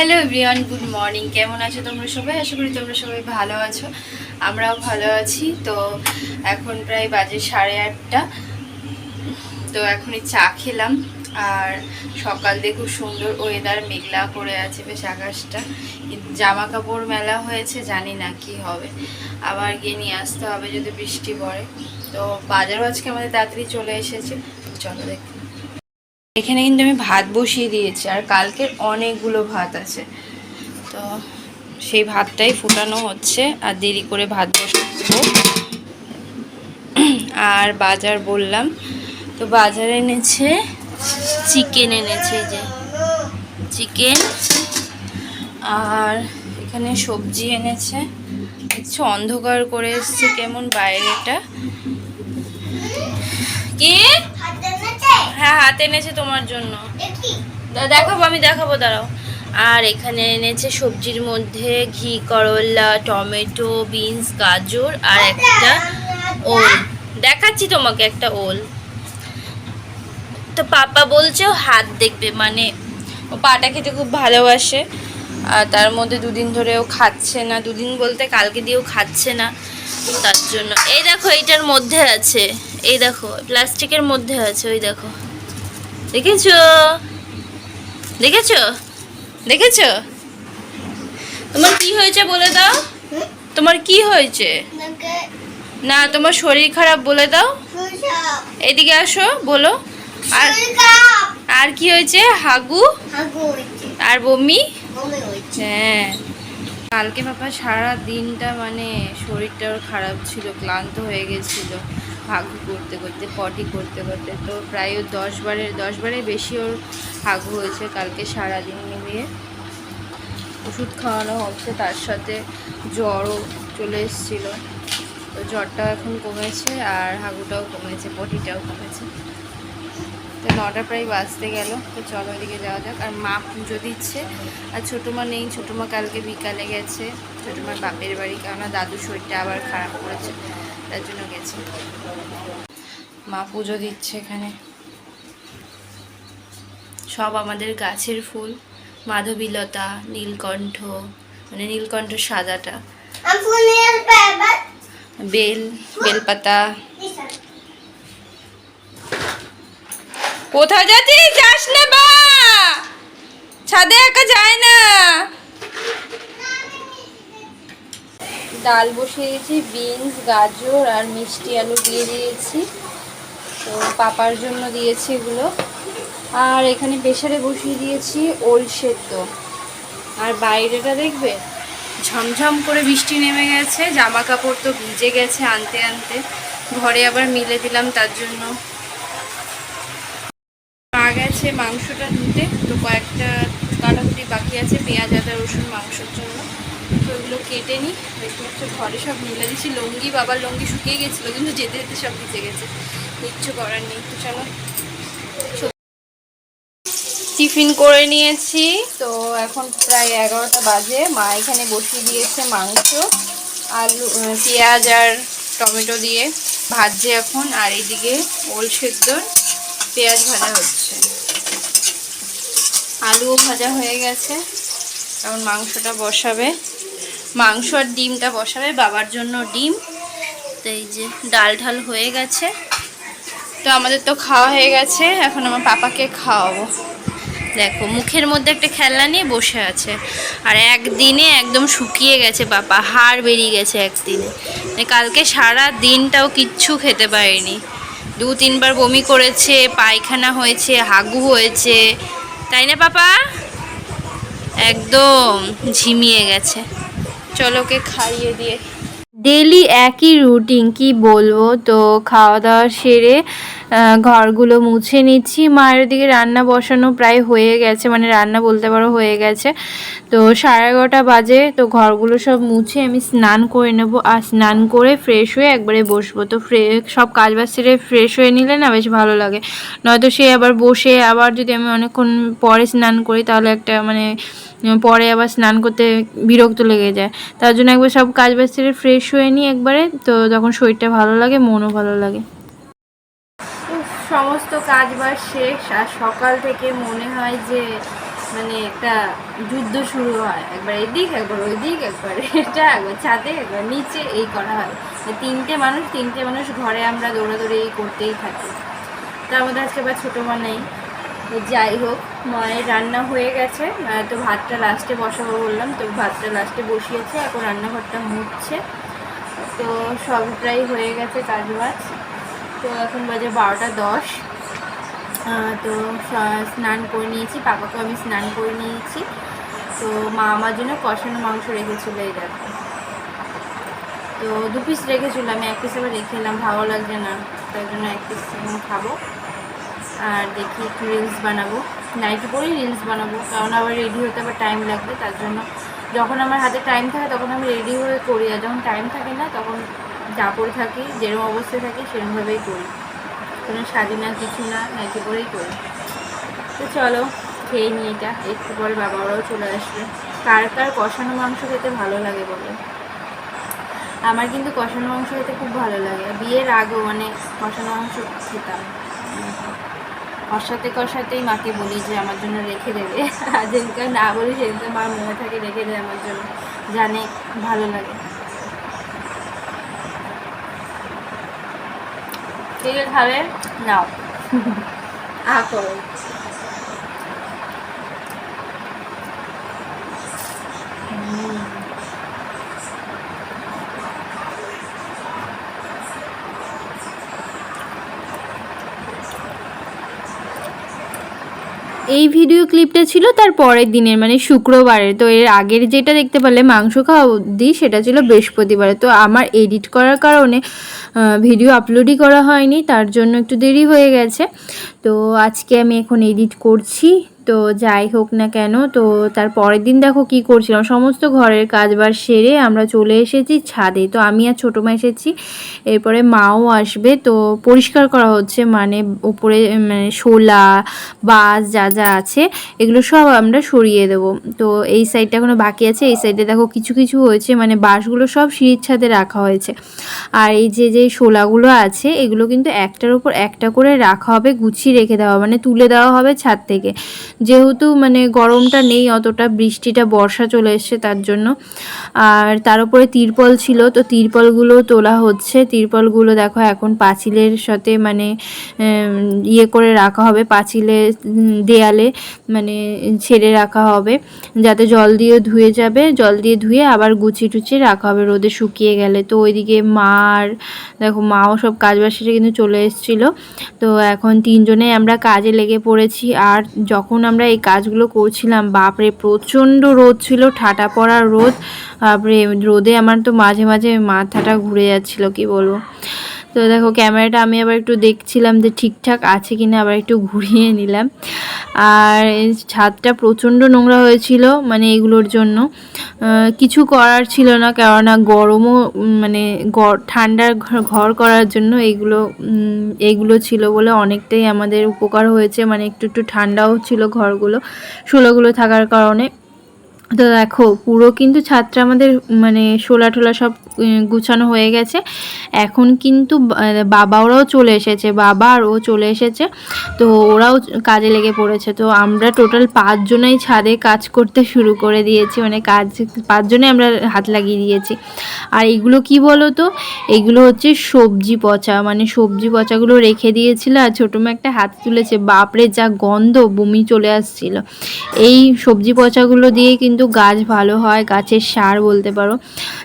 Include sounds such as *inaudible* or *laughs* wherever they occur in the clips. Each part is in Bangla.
হ্যালো এভরিওয়ান গুড মর্নিং কেমন আছো তোমরা সবাই? আশা করি তোমরা সবাই ভালো আছো। আমরাও ভালো আছি। তো এখন প্রায় বাজে সাড়ে আটটা। তো এখনই চা খেলাম। আর সকাল দিয়ে খুব সুন্দর ওয়েদার মেঘলা করে আছে বেশ আকাশটা। কিন্তু জামা কাপড় মেলা হয়েছে, জানি না কি হবে। আবার গিয়ে নিয়ে আসতে হবে যদি বৃষ্টি পড়ে। তো বাজারও আজকে আমাদের তাড়াতাড়ি চলে এসেছে। চলো দেখ। এখানে কিন্তু আমি ভাত বসিয়ে দিয়েছি, আর কালকের অনেকগুলো ভাত আছে। তো সেই ভাতটাই ফুটানো হচ্ছে, আর দেরি করে ভাত বসাবো। আর বাজার বললাম, তো বাজারে এনেছে, চিকেন এনেছে যে, চিকেন। আর এখানে সবজি এনেছে কিছু অন্ধকার করে এসছে কেমন বাইরেটা। কি? হ্যাঁ হাতে এনেছে তোমার জন্য। দা- দেখাবো আমি দেখাবো দাঁড়াও। আর এখানে এনেছে সবজির মধ্যে ঘি করলা টমেটো বিনস গাজর আর একটা ওল। দেখাচ্ছি তোমাকে একটা ওল। তো পাপা বলছে ও হাত দেখবে মানে ও পাটা খেতে খুব ভালোবাসে। আর তার মধ্যে দুদিন ধরে ও খাচ্ছে না দুদিন বলতে কালকে দিয়েও খাচ্ছে না। তার জন্য এই দেখো এইটার মধ্যে আছে। এই দেখো প্লাস্টিকের মধ্যে আছে ওই দেখো। দেখেছ? দেখেছ? দেখেছ? তোমার কি হয়েছে বলে দাও? তোমার কি হয়েছে? না তোমার শরীর খারাপ বলে দাও। এদিকে আসো বলো। আর আর কি হয়েছে? হাগু? আর বমি? হ্যাঁ। কালকে বাবা সারা দিনটা মানে শরীরটা ওর খারাপ ছিল ক্লান্ত হয়ে গেছিল। হাগু করতে করতে, পটি করতে করতে, তো প্রায় দশ বারের দশ বারের বেশি ওর হাগু হয়েছে কালকে সারা দিন মিলিয়ে। ওষুধ খাওয়ানো হচ্ছে, তার সাথে জ্বরও চলে এসেছিল। তো জ্বরটা এখন কমেছে আর হাগুটাও কমেছে, পটিটাও কমেছে। তো নটা প্রায় বাজতে গেল, তো চলো ওইদিকে যাওয়া যাক। আর মা পুজো দিচ্ছে, আর ছোটো মা নেই ছোটো মা কালকে বিকালে গেছে। ছোটো মার বাপের বাড়ি, কেননা দাদু শরীরটা আবার খারাপ করেছে। তার জন্য গেছে। মা পুজো দিচ্ছে এখানে। সব আমাদের গাছের ফুল। মাধবীলতা, নীলকণ্ঠ মানে নীলকণ্ঠ সাদাটা। বেল, বেলপাতা। কোথায় যাচ্ছিস? যাস না বা! ছাদে একা যায় না। ডাল বসিয়েছি, বিনস, গাজর আর মিষ্টি আলু দিয়ে দিয়েছি। তো পাপার জন্য দিয়েছি এগুলো। আর এখানে প্রেশারে বসিয়ে দিয়েছি ওল সেদ্ধ। আর বাইরেটা দেখবে? ঝমঝম করে বৃষ্টি নেমে গেছে জামা কাপড় তো ভিজে গেছে আনতে আনতে। ঘরে আবার মিলে দিলাম তার জন্য। মা গেছে মাংসটা ধুতে, তো কয়েকটা কাটাকুটি বাকি আছে, পেঁয়াজ, আদা, রসুন মাংসের জন্য। তো ওগুলো কেটে নিই। দেখতে পাচ্ছ, ঘরে সব মিলে দিচ্ছি লঙ্গি, বাবার লঙ্গি শুকিয়ে গেছিল, কিন্তু যেতে যেতে সব ভিজে গেছে। কিচ্ছু করার নেই, তো চলো। টিফিন করে নিয়েছি, তো এখন প্রায় এগারোটা বাজে। মা এখানে বসিয়ে দিয়েছে মাংস, আলু পেঁয়াজ আর টমেটো দিয়ে ভাজছে এখন। আর এইদিকে ওল সেদ্ধর পেঁয়াজ ভাজা হচ্ছে। আলুও ভাজা হয়ে গেছে। এখন মাংসটা বসাবে। মাংস আর ডিমটা বসাবে, বাবার জন্য ডিম। তো এই যে ডাল ঢাল হয়ে গেছে। তো আমাদের তো খাওয়া হয়ে গেছে, এখন আমার পাপাকে খাওয়াবো। দেখো, মুখের মধ্যে একটা খেলনা নিয়ে বসে আছে। আর একদিনে একদম শুকিয়ে গেছে পাপা হাড় বেরিয়ে গেছে একদিনে। মানে কালকে সারা দিনটাও কিচ্ছু খেতে পারেনি। দু, তিনবার বমি করেছে, পায়খানা হয়েছে, হাগু হয়েছে। তাই না, পাপা? একদম ঝিমিয়ে গেছে। চলো ওকে খাইয়ে দিয়ে। ডেলি একই রুটিন, কি বলব? তো খাওয়া দাওয়া সেরে ঘরগুলো মুছে নিচ্ছি। মায়ের দিকে রান্না বসানো প্রায় হয়ে গেছে মানে রান্না বলতে পারো হয়ে গেছে। তো সাড়ে এগারোটা বাজে, তো ঘরগুলো সব মুছে আমি স্নান করে নেব। আর স্নান করে ফ্রেশ হয়ে একবারে বসবো। তো ফ্রে সব কাজ বাজ সেরে ফ্রেশ হয়ে নিলে না বেশ ভালো লাগে। নয়তো সে আবার বসে, আবার যদি আমি অনেকক্ষণ পরে স্নান করি, তাহলে একটা মানে পরে আবার স্নান করতে বিরক্ত লেগে যায়। তার জন্য একবার সব কাজ বাজ সেরে ফ্রেশ হয়ে নিই একবারে, তো তখন শরীরটা ভালো লাগে, মনও ভালো লাগে। সমস্ত কাজ বাজ শেষ, আর সকাল থেকে মনে হয় যে মানে একটা যুদ্ধ শুরু হয়। একবার এদিক, একবার ওই দিক একবার এটা, একবার ছাদে, একবার নিচে, এই করা হয়। মানে তিনটে মানুষ তিনটে মানুষ ঘরে আমরা দৌড়াদৌড়ি করতেই থাকি। তার মধ্যে আজকে আবার ছোটো মা নেই। যাই হোক, মায়ের রান্না হয়ে গেছে। তো ভাতটা লাস্টে বসাবো বললাম। তো ভাতটা লাস্টে বসিয়েছে, এখন রান্নাঘরটা মুছছে। তো সবটাই হয়ে গেছে কাজ বাজ তো এখন বাজে বারোটা দশ। তো স্নান করে নিয়েছি। পাপাকে আমি স্নান করে নিয়েছি। তো মা আমার জন্য কষানো মাংস রেখেছিল এই দেখো। তো দু পিস রেখেছিল, আমি এক পিস আবার রেখে এলাম। ভালো লাগছে না তার জন্য এক পিস খাব। আর দেখি একটু রিলস বানাবো। নাইটি পরেই রিলস বানাবো, কারণ আবার রেডি হতে আবার টাইম লাগবে, তার জন্য যখন আমার হাতে টাইম থাকে তখন আমি রেডি হয়ে করি, আর যখন টাইম থাকে না তখন যা পরে থাকি যেরকম অবস্থায় থাকি সেরকমভাবেই করি। কোনো সাজি না, কিছু না নাইটি পরেই করি। তো চলো, খেয়ে নিই এটা, একটু পরে বাবা ওরাও চলে আসবে। কার কার কষানো মাংস খেতে ভালো লাগে বলে? আমার কিন্তু কষানো মাংস খেতে খুব ভালো লাগে, বিয়ের আগেও মানে কষানো মাংস খেতাম। কষাতে কষাতেই মাকে বলি যে আমার জন্য রেখে দেবে। আর যেদিনকে না বলি, সেদিনকে মা মনে থাকে রেখে দেয় আমার জন্য। জানে, ভালো লাগে। ঠিক আছে খাবে নাও। আ করো। এই ভিডিও ক্লিপটা ছিল তার পরের দিনের মানে শুক্রবারের। তো এর আগের যেটা দেখতে পারলে মাংস খাওয়া অবধি সেটা ছিল বৃহস্পতিবারে। তো আমার এডিট করার কারণে ভিডিও আপলোডই করা হয়নি, তার জন্য একটু দেরি হয়ে গেছে। তো আজকে আমি এখন এডিট করছি, তো যাই হোক না কেন, তো তার পরের দিন দেখো কি করছিলাম। সমস্ত ঘরের কাজবার সেরে আমরা চলে এসেছি ছাদে। তো আমি আর ছোটো মা এসেছি, এরপরে মাও আসবে। তো পরিষ্কার করা হচ্ছে মানে উপরে মানে শোলা বাস যা যা আছে, এগুলো সব আমরা সরিয়ে দেবো। তো এই সাইডটা এখনও বাকি আছে, এই সাইডে দেখো কিছু কিছু হয়েছে মানে বাঁশগুলো সব সিঁড়ির ছাদে রাখা হয়েছে। আর এই যে যে শোলাগুলো আছে, এগুলো কিন্তু একটার উপর একটা করে রাখা হবে, গুছিয়ে রেখে দেওয়া মানে তুলে দেওয়া হবে ছাদ থেকে। যেহেতু মানে গরমটা নেই অতটা, বৃষ্টিটা, বর্ষা চলে এসছে তার জন্য। আর তার উপরে তিরপল ছিল, তো তিরপলগুলো তোলা হচ্ছে। তিরপলগুলো দেখো এখন পাঁচিলের সাথে মানে ইয়ে করে রাখা হবে, পাঁচিলে দেয়ালে মানে ছেড়ে রাখা হবে। যাতে জল দিয়ে ধুয়ে যাবে, জল দিয়ে ধুয়ে আবার গুছিয়ে টুচিয়ে রাখা হবে, রোদে শুকিয়ে গেলে। তো ওইদিকে মার দেখো মাও সব কাজ বাসিটা কিন্তু চলে এসেছিল। তো এখন তিনজনে আমরা কাজে লেগে পড়েছি আর যখন আমরা এই কাজগুলো করছিলাম, বাপরে, প্রচণ্ড রোদ ছিল, ঠাটা পড়া রোদ। বাপরে, রোদে আমার তো মাঝে মাঝে মাথাটা ঘুরে যাচ্ছিল, কি বলব? তো দেখো ক্যামেরাটা আমি আবার একটু দেখছিলাম যে ঠিকঠাক আছে কিনা আবার একটু ঘুরিয়ে নিলাম। আর ছাদটা প্রচণ্ড নোংরা হয়েছিল মানে এগুলোর জন্য। কিছু করার ছিল না কেননা গরমও মানে ঠান্ডার ঘর- করার জন্য এইগুলো উম, এইগুলো ছিল বলে অনেকটাই আমাদের উপকার হয়েছে মানে একটু একটু ঠান্ডাও ছিল ঘরগুলো শোলাগুলো থাকার কারণে। তো দেখো পুরো কিন্তু ছাদটা আমাদের মানে শোলা টোলা সব গুছানো হয়ে গেছে। এখন কিন্তু বাবা ওরাও চলে এসেছে, বাবা আর ও চলে এসেছে। তো ওরাও কাজে লেগে পড়েছে। তো আমরা টোটাল পাঁচজনেই ছাদে কাজ করতে শুরু করে দিয়েছি। মানে কাজ, পাঁচজনে আমরা হাত লাগিয়ে দিয়েছি। আর এগুলো কি বলো তো এগুলো হচ্ছে সবজি পচা। মানে সবজি পচাগুলো রেখে দিয়েছিল আর ছোটো মেয়ে একটা হাত তুলেছে। বাপরে, যা গন্ধ, বমি চলে আসছিল। এই সবজি পচাগুলো দিয়ে কিন্তু গাছ ভালো হয়, গাছের সার বলতে পারো।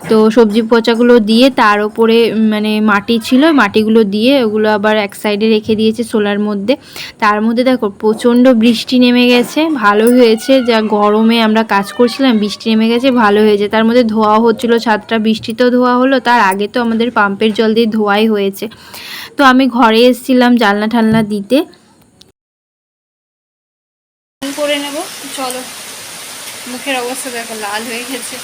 তো সবজি পচাগুলো দিয়ে তার উম, মানে মাটি ছিল মাটিগুলো দিয়ে ওগুলো আবার এক সাইডে রেখে দিয়েছে সোলার মধ্যে। তার মধ্যে দেখো প্রচণ্ড বৃষ্টি নেমে গেছে ভালো হয়েছে যা গরমে আমরা কাজ করছিলাম বৃষ্টি নেমে গেছে ভালো হয়েছে। তার মধ্যে ধোয়া হচ্ছিল ছাদটা বৃষ্টিতেও ধোয়া হলো তার আগে তো আমাদের পাম্পের জল দিয়ে ধোয়াই হয়েছে। তো আমি ঘরে এসেছিলাম জানলা ঠালনা দিতে। করে নেব চলো। মুখের অবস্থা দেখো লাল হয়ে গেছে।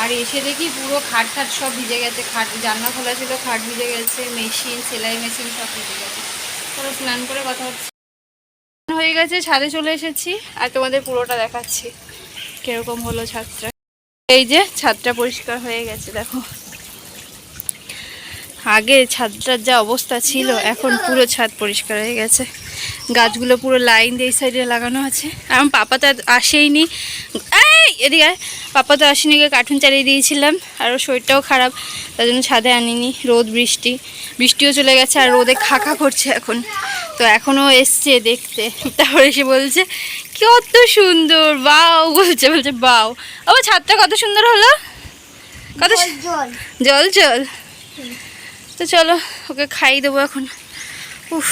আর এসে দেখি পুরো খাট খাট সব ভিজে গেছে, খাট জানলা খোলা ছিল, খাট ভিজে গেছে, মেশিন, সেলাই মেশিন সব ভিজে গেছে। চলো স্নান করে কথা হচ্ছে। হয়ে গেছে, ছাদে চলে এসেছি আর তোমাদের পুরোটা দেখাচ্ছি, কীরকম হলো ছাদটা। এই যে ছাদটা পরিষ্কার হয়ে গেছে, দেখো। আগে ছাদটার যা অবস্থা ছিল, এখন পুরো ছাদ পরিষ্কার হয়ে গেছে। গাছগুলো পুরো লাইন দিয়ে এই সাইডে লাগানো আছে। আমার পাপা তো আসেইনি। এদিকে। পাপা তো আসেনি গিয়ে কার্টুন চালিয়ে দিয়েছিলাম আর ওর শরীরটাও খারাপ তার জন্য ছাদে আনিনি রোদ বৃষ্টি বৃষ্টিও চলে গেছে আর রোদে খাকা করছে এখন। তো এখনও এসছে দেখতে। তারপর এসে বলছে কত সুন্দর বাও বলছে বলছে বাও। আবার ছাদটা কত সুন্দর হলো? কত জল জল। তো চলো ওকে খাই দেবো এখন। উফ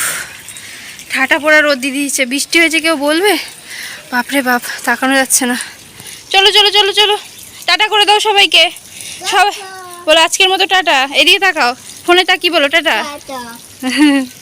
ঠাটা পড়া রোদ দিয়ে দিয়েছে। বৃষ্টি হয়েছে কেউ বলবে? বাপরে বাপ তাকানো যাচ্ছে না। চলো চলো চলো চলো। টাটা করে দাও সবাইকে। সব বলো আজকের মতো টাটা। এদিকে তাকাও। ফোনে তাকি বলো টাটা। টাটা। *laughs*